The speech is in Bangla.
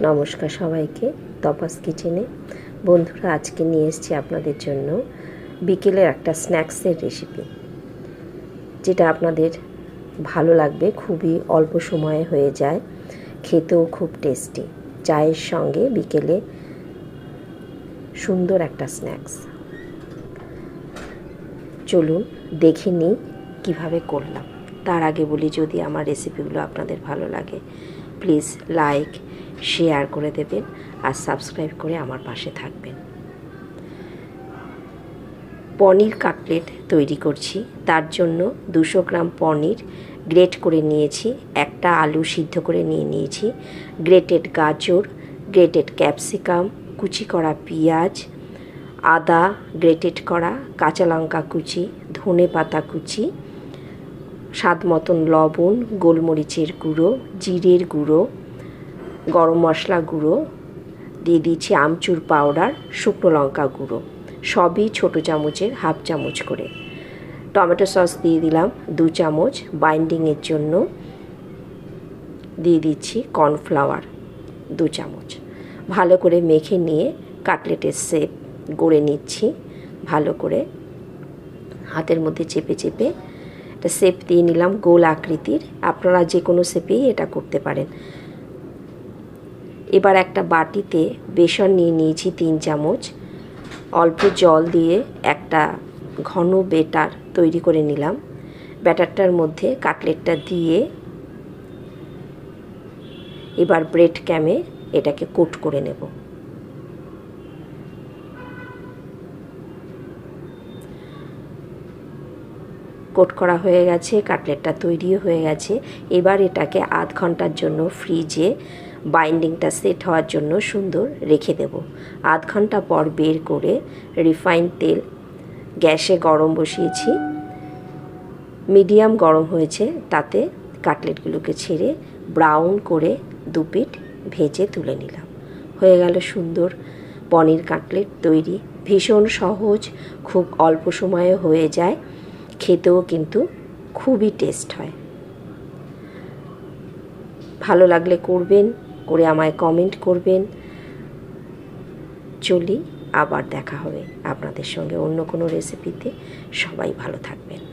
নমস্কার সবাইকে, তপাস কিচেনে। বন্ধুরা, আজকে নিয়ে এসেছি আপনাদের জন্য বিকেলের একটা স্ন্যাক্সের রেসিপি যেটা আপনাদের ভালো লাগবে, খুবই অল্প সময়ে হয়ে যায়, খেতেও খুব টেস্টি চায়ের সঙ্গে বিকেলে সুন্দর একটা স্ন্যাক্স। চলুন দেখে নিই কীভাবে করলাম। তার আগে বলি, যদি আমার রেসিপিগুলো আপনাদের ভালো লাগে প্লিজ লাইক, শেয়ার করে দেবেন আর সাবস্ক্রাইব করে আমার পাশে থাকবেন। পনির কাটলেট তৈরি করছি। তার জন্য দুশো গ্রাম পনির গ্রেট করে নিয়েছি। একটা আলু সিদ্ধ করে নিয়ে নিয়েছি। গ্রেটেড গাজর, গ্রেটেড ক্যাপসিকাম, কুচি করা পেঁয়াজ, আদা গ্রেটেড করা কাঁচা লঙ্কা কুচি, ধনে পাতা কুচি স্বাদ মতন লবণ, গোলমরিচের গুঁড়ো, জিরের গুঁড়ো, গরম মশলা গুঁড়ো, দিয়ে দিয়েছি আমচুর পাউডার, শুকনো লঙ্কা গুঁড়ো। সবই ছোটো চামচের, হাফ চামচ করে। টমেটো সস দিয়ে দিলাম দু চামচ, বাইন্ডিংয়ের জন্য দিয়ে দিচ্ছি কর্নফ্লাওয়ার দু চামচ। ভালো করে মেখে নিয়ে কাটলেটের শেপ গড়ে নিচ্ছি। ভালো করে হাতের মধ্যে চেপে চেপে একটা শেপ দিয়ে নিলাম গোল আকৃতির। আপনারা যে কোনো শেপেই এটা করতে পারেন। এবার একটা বাটিতে বেসন নিয়ে নিয়েছি তিন চামচ। অল্প জল দিয়ে একটা ঘন বেটার তৈরি করে নিলাম। ব্যাটারটার মধ্যে কাটলেটটা দিয়ে এবার ব্রেড ক্যামে এটাকে কোট করে নেব। কোট করা হয়ে গেছে, কাটলেটটা তৈরিও হয়ে গেছে। এবার এটাকে আধ ঘণ্টার জন্য ফ্রিজে বাইন্ডিংটা সেট হওয়ার জন্য সুন্দর রেখে দেব। আধ ঘণ্টা পর বের করে রিফাইন তেল গ্যাসে গরম বসিয়েছি। মিডিয়াম গরম হয়েছে, তাতে কাটলেটগুলোকে ছেড়ে ব্রাউন করে দু দুপিট ভেজে তুলে নিলাম। হয়ে গেল সুন্দর পনির কাটলেট তৈরি। ভীষণ সহজ, খুব অল্প সময়ে হয়ে যায়। খেতেও কিন্তু খুবই টেস্ট হয়। ভালো লাগলে করবেন, করে আমায় কমেন্ট করবেন। চলি, আবার দেখা হবে আপনাদের সঙ্গে অন্য কোনো রেসিপিতে সবাই ভালো থাকবেন।